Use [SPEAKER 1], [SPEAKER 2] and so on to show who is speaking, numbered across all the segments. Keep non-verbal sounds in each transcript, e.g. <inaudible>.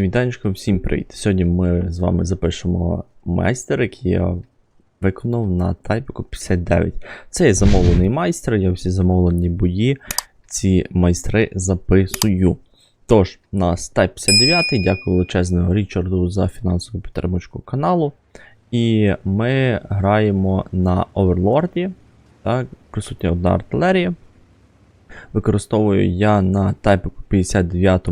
[SPEAKER 1] Вітанечко, всім привіт! Сьогодні ми з вами запишемо майстер, який я виконав на тайпіку 59. Це є замовлений майстер, я всі замовлені бої, ці майстри записую. Тож, у нас Type 59, дякую величезному Річарду за фінансову підтримку каналу. І ми граємо на Оверлорді. Так, присутня одна артилерія. Використовую я на тайпіку 59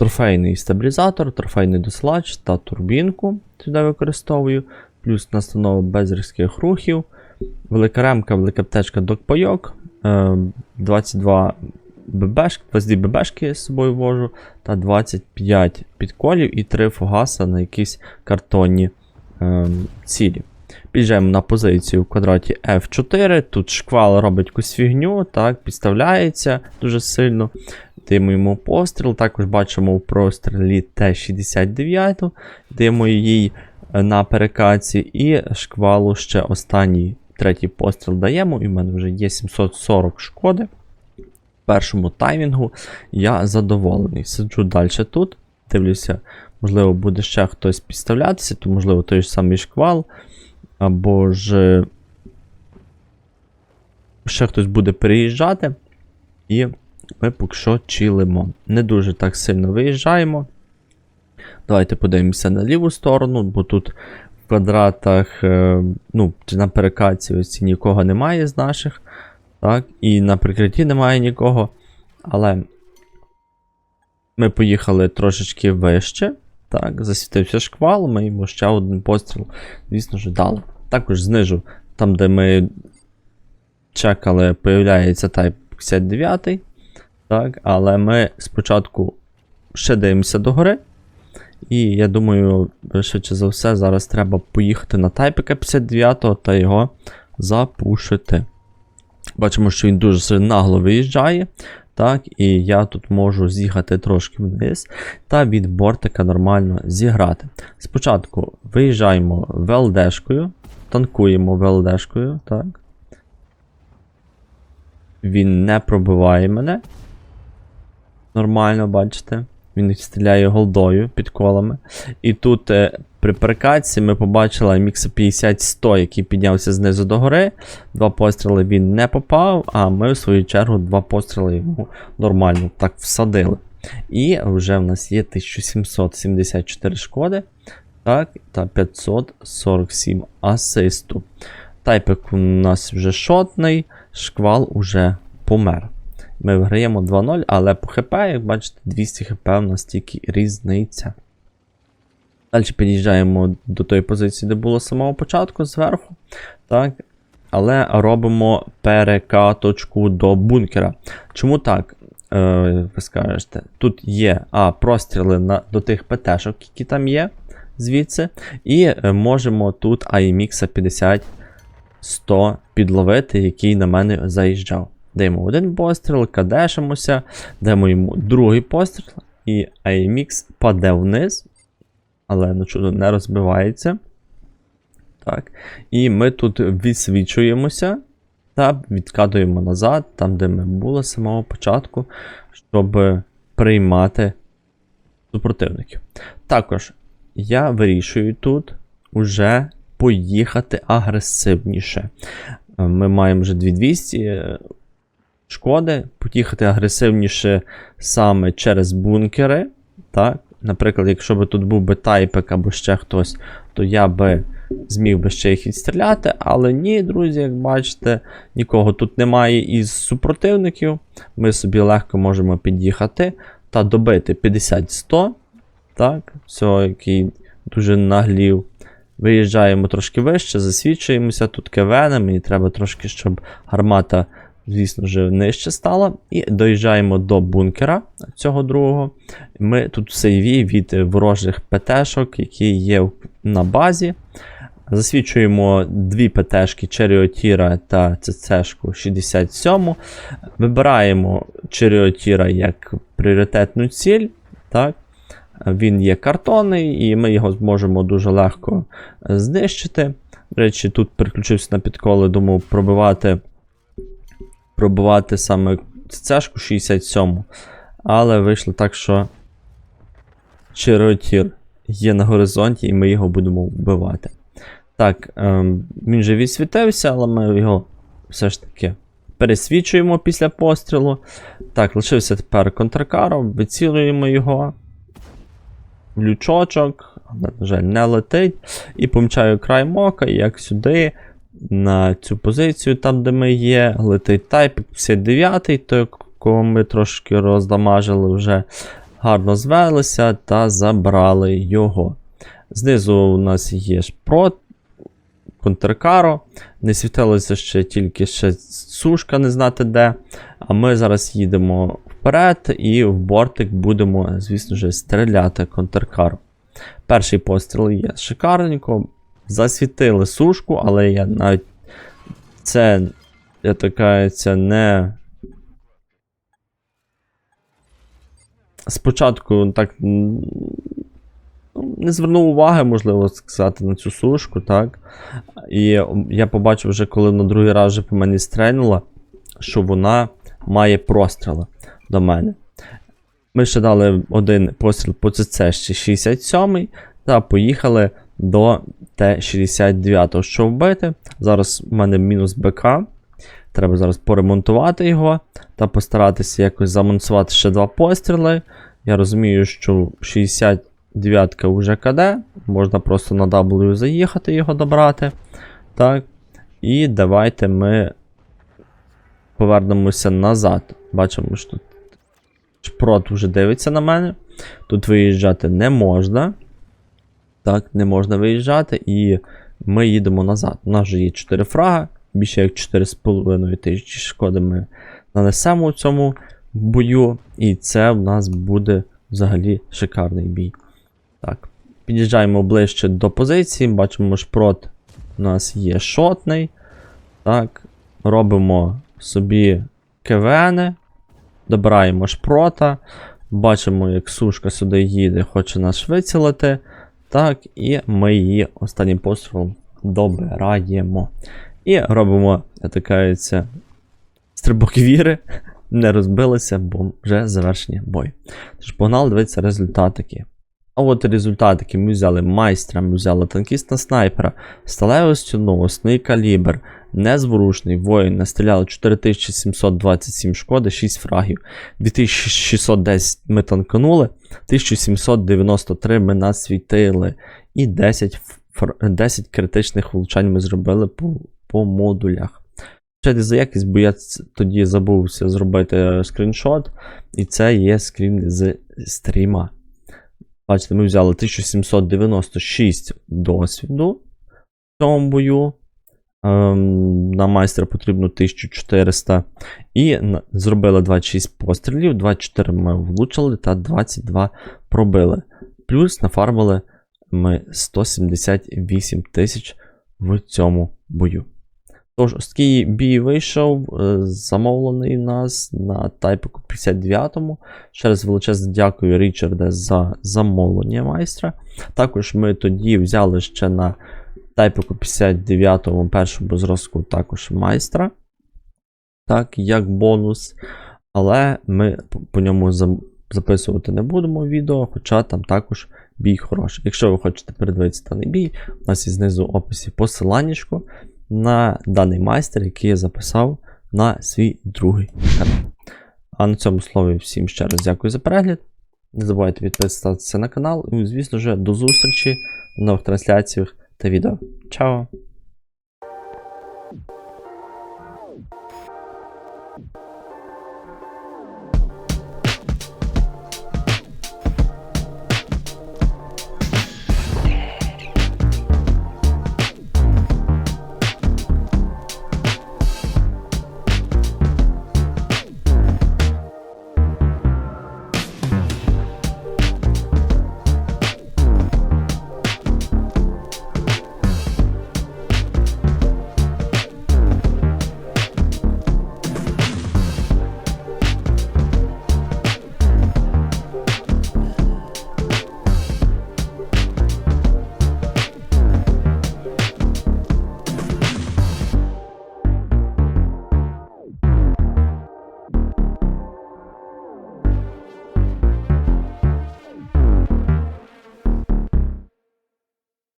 [SPEAKER 1] трофейний стабілізатор, трофейний дослач та турбінку сюди використовую. Плюс настанову без різких рухів. Велика ремка, велика аптечка докпайок. е, 22 ББшки, 22 ББшки з собою вожу, та 25 підколів і 3 фугаса на якісь картонні е, цілі. Під'їжджаємо на позицію в квадраті F4. Тут шквал робить якусь фігню, так, підставляється дуже сильно. Йому постріл. Також бачимо у прострілі Т-69, даємо їй е, на перекаці, і шквалу ще останній третій постріл даємо. І в мене вже є 740 шкоди. В першому таймінгу я задоволений. Сиджу далі тут, дивлюся, можливо, буде ще хтось підставлятися, то, можливо, той ж самий шквал. Або ж ще хтось буде переїжджати. І ми поки що чилимо. Не дуже так сильно виїжджаємо. Давайте подивимося на ліву сторону, бо тут в квадратах, е, ну, на перекаці ось нікого немає з наших. Так, і на прикритті немає нікого. Але ми поїхали трошечки вище. Так, засвітився шквал, ми йому ще один постріл, звісно ж, дали. Також знижу, там, де ми чекали, появляється Type 59. Так, але ми спочатку ще дивимося догори. І я думаю, швидше за все, зараз треба поїхати на тайпіка 59 та його запушити. Бачимо, що він дуже нагло виїжджає. Так, і я тут можу з'їхати трошки вниз та від бортика нормально зіграти. Спочатку виїжджаємо ВЛДшкою, танкуємо ВЛДшкою, так. Він не пробиває мене. Нормально, бачите. Він їх стріляє голдою під колами. І тут е, при перекатці ми побачили мікса 50-100, який піднявся знизу до гори. Два постріли він не попав, а ми, в свою чергу, два постріли йому нормально так всадили. І вже в нас є 1774 шкоди. Так, та 547 асисту. Тайпик у нас вже шотний, шквал уже помер. Ми виграємо 2-0, але по ХП, як бачите, 200 ХП у нас тільки різниця. Далі під'їжджаємо до тої позиції, де було з самого початку, зверху. Так. Але робимо перекаточку до бункера. Чому так? Е, Ви скажете, тут є а, простріли на, до тих ПТшок, які там є, звідси. І е, можемо тут AIMX 50 100 підловити, який на мене заїжджав. Даємо один постріл, кадешимося, даємо йому другий постріл, і AMX паде вниз, але на чудо не розбивається. Так. І ми тут відсвічуємося та відкатуємо назад, там, де ми були з самого початку, щоб приймати супротивників. Також я вирішую тут уже поїхати агресивніше. Ми маємо вже 2200 шкоди, поїхати агресивніше саме через бункери. Так? Наприклад, якщо б тут був би тайпик або ще хтось, то я би зміг би ще їх відстріляти. Але ні, друзі, як бачите, нікого тут немає із супротивників. Ми собі легко можемо під'їхати та добити 50-100. Так, все, який дуже наглів. Виїжджаємо трошки вище, засвідчуємося тут КВН, мені треба трошки, щоб гармата звісно ж, нижче стала. І доїжджаємо до бункера цього другого. Ми тут в сейві від ворожих ПТшок, які є на базі. Засвідчуємо дві ПТшки Черіотіра та ЦЦшку 67. Вибираємо Черіотіра як пріоритетну ціль. Так? Він є картонний, і ми його зможемо дуже легко знищити. До речі, тут переключився на підколи, думав пробивати пробувати саме цешку 67. Але вийшло так, що Чиротір є на горизонті, і ми його будемо вбивати. Так, ем, він же відсвітився, але ми його все ж таки пересвічуємо після пострілу. Так, лишився тепер контракаром, вицілюємо його. Лючочок, на жаль, не летить. І помічаю край мока, як сюди, на цю позицію, там, де ми є, летить Type 59, той, кого ми трошки роздамажили вже гарно звелися та забрали його. Знизу у нас є шпрот, контркаро. Не світилося ще тільки ще сушка, не знати де. А ми зараз їдемо вперед і в бортик будемо, звісно ж, стріляти контркаро. Перший постріл є шикарненько. Засвітили сушку, але я навіть це, я така, це не. Спочатку так ну, не звернув уваги, можливо сказати, на цю сушку, так. І я побачив вже, коли на другий раз вже по мені стрельнула, що вона має простріли до мене. Ми ще дали один постріл по ЦЦ ще 67 та поїхали до Т-69, що вбити. Зараз в мене мінус БК. Треба зараз поремонтувати його та постаратися якось замонтувати ще два постріли. Я розумію, що 69 вже КД, можна просто на W заїхати його добрати. Так. І давайте ми повернемося назад. Бачимо, що тут шпрот вже дивиться на мене. Тут виїжджати не можна. Так, не можна виїжджати, і ми їдемо назад. У нас вже є 4 фрага, більше як 4,5 тисячі шкоди ми нанесемо у цьому бою, і це в нас буде взагалі шикарний бій. Так, під'їжджаємо ближче до позиції, бачимо, шпрот у нас є шотний. Так, робимо собі КВНи, добираємо шпрота, бачимо, як сушка сюди їде, хоче нас вицілити. Так, і ми її останнім пострілом добираємо. І робимо, атакається стрибок віри. <laughs> Не розбилися, бо вже завершення бою. Тож погнали дивитися результатики. А от результатики ми взяли майстра, ми взяли танкіста снайпера, сталевий стіну, осний калібр, незворушний воїн, настріляли 4727 шкоди, 6 фрагів, 2610 ми танканули, 1793 ми насвітили, і 10, 10 критичних влучань ми зробили по, по модулях. Ще за якість, бо я тоді забувся зробити е, скріншот, і це є скрін з стріма. Бачите, ми взяли 1796 досвіду в цьому бою. Ем, на майстра потрібно 1400. І зробили 26 пострілів, 24 ми влучили та 22 пробили. Плюс нафармили ми 178 тисяч в цьому бою. Тож, ось такий бій вийшов, е, замовлений нас на тайпику 59-му. Ще раз величезне дякую, Річарде, за замовлення майстра. Також ми тоді взяли ще на тайпику 59-му першому зразку також майстра. Так, як бонус. Але ми по ньому записувати не будемо відео, хоча там також бій хороший. Якщо ви хочете передивитися даний бій, у нас є знизу в описі посиланнячко на даний майстер, який я записав на свій другий канал. А на цьому слові всім ще раз дякую за перегляд. Не забувайте підписатися на канал. Ну і, звісно ж, до зустрічі в нових трансляціях та відео. Чао!